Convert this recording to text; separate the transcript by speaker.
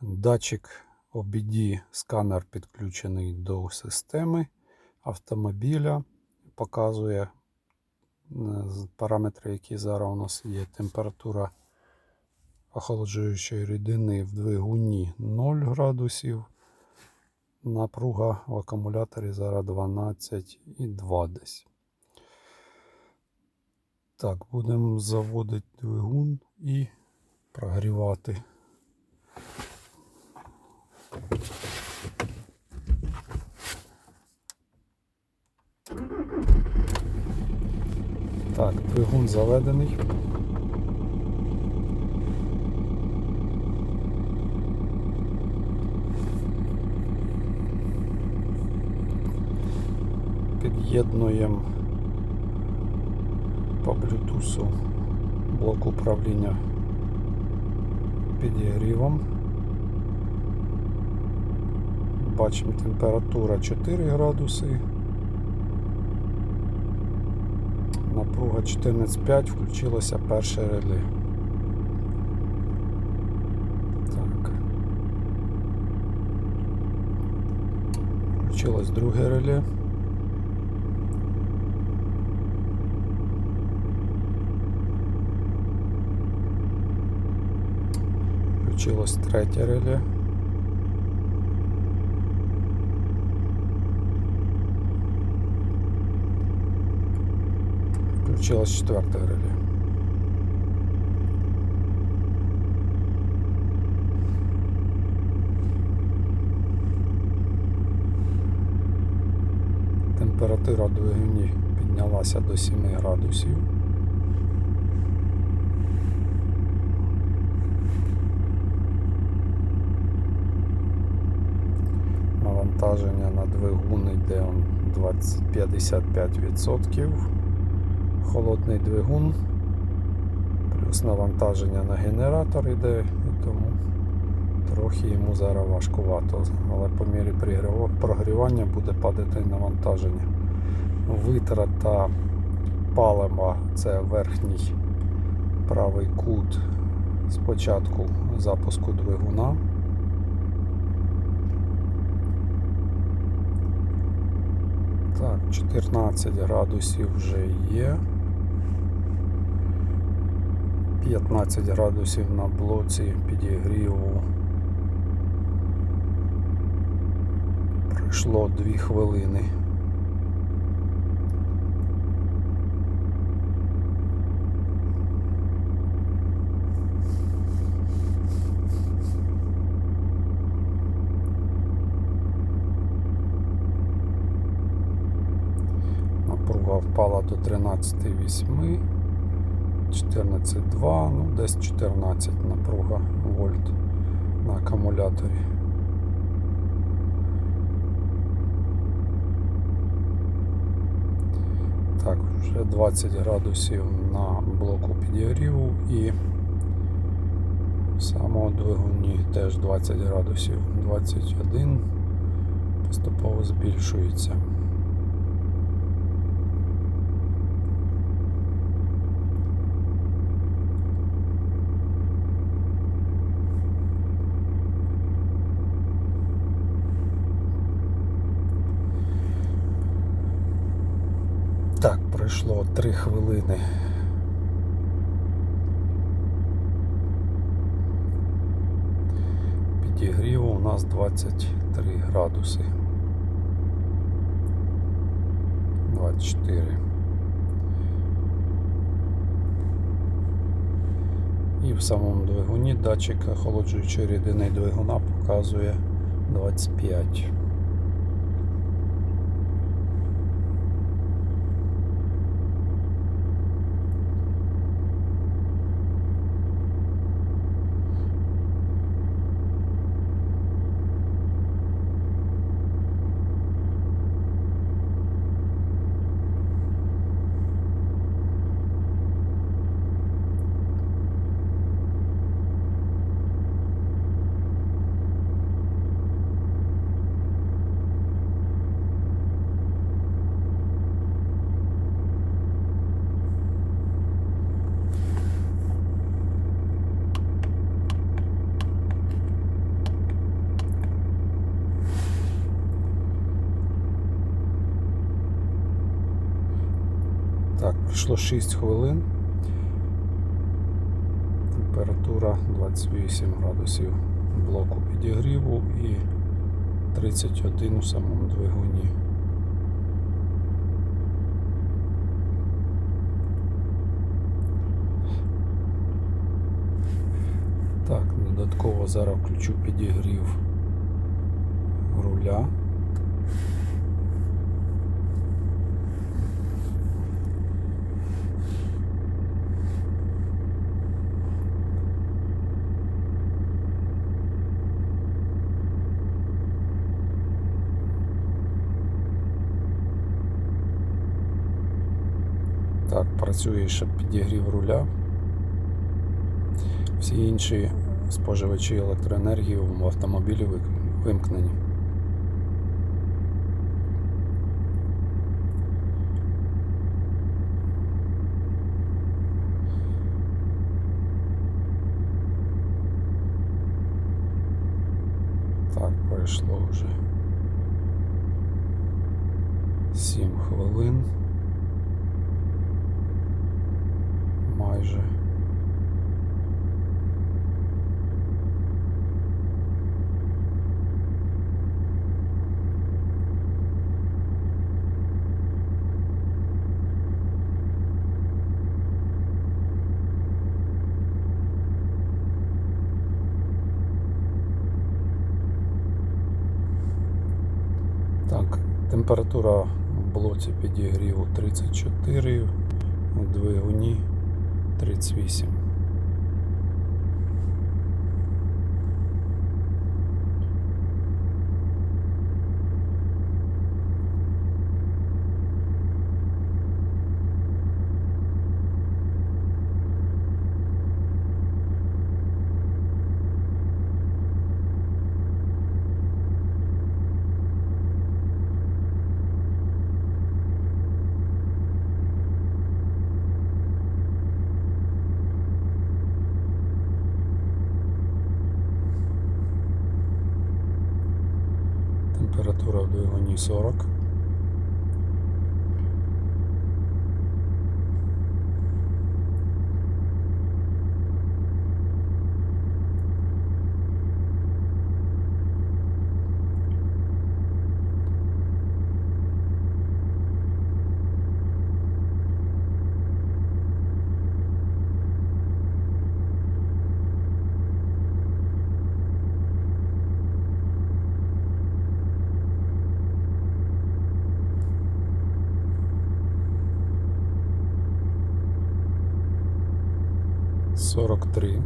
Speaker 1: Датчик OBD сканер підключений до системи автомобіля. Показує е, параметри, які зараз у нас є. Температура охолоджуючої рідини в двигуні 0 градусів. Напруга в акумуляторі зараз 12,2 десь. Так, будемо заводити двигун і прогрівати. Так, двигун заведений. Під'єднуємо по Bluetooth блок управління підігрівом. Бачимо температура 4 градуси. Напруга 14,5, включилося перше реле. Так. Включилось друге реле. Включилось третє реле. Включилось четверте реле. Температура двигуні піднялася до 7 градусів. Навантаження на двигун йде он 20, 55%. Холодний двигун. Плюс навантаження на генератор йде, і тому трохи йому зараз важкувато. Але по мірі прогрівання буде падати навантаження. Витрата палива це верхній правий кут спочатку запуску двигуна. Так, 14 градусів вже є. 15 градусів на блоці підігріву. Пройшло 2 хвилини. Напруга впала до 13,8, 14,2, ну десь 14 напруга вольт на акумуляторі. Так, вже 20 градусів на блоку підігріву і в самому двигуні теж 20 градусів, 21 поступово збільшується. Так, пройшло 3 хвилини. Підігріву у нас 23 градуси. 24. І в самому двигуні датчик охолоджуючої рідини двигуна показує 25. Пройшло 6 хвилин. Температура 28 градусів блоку підігріву і 31 у самому двигуні. Так, додатково зараз включу підігрів руля. Так, працює ще підігрів руля. Всі інші споживачі електроенергії в автомобілі вимкнені. Так, пройшло вже 7 хвилин. Майже. Так, температура в блоці підігріву 34, у двигуні 38. Температура в двигуні 40. Сорок три.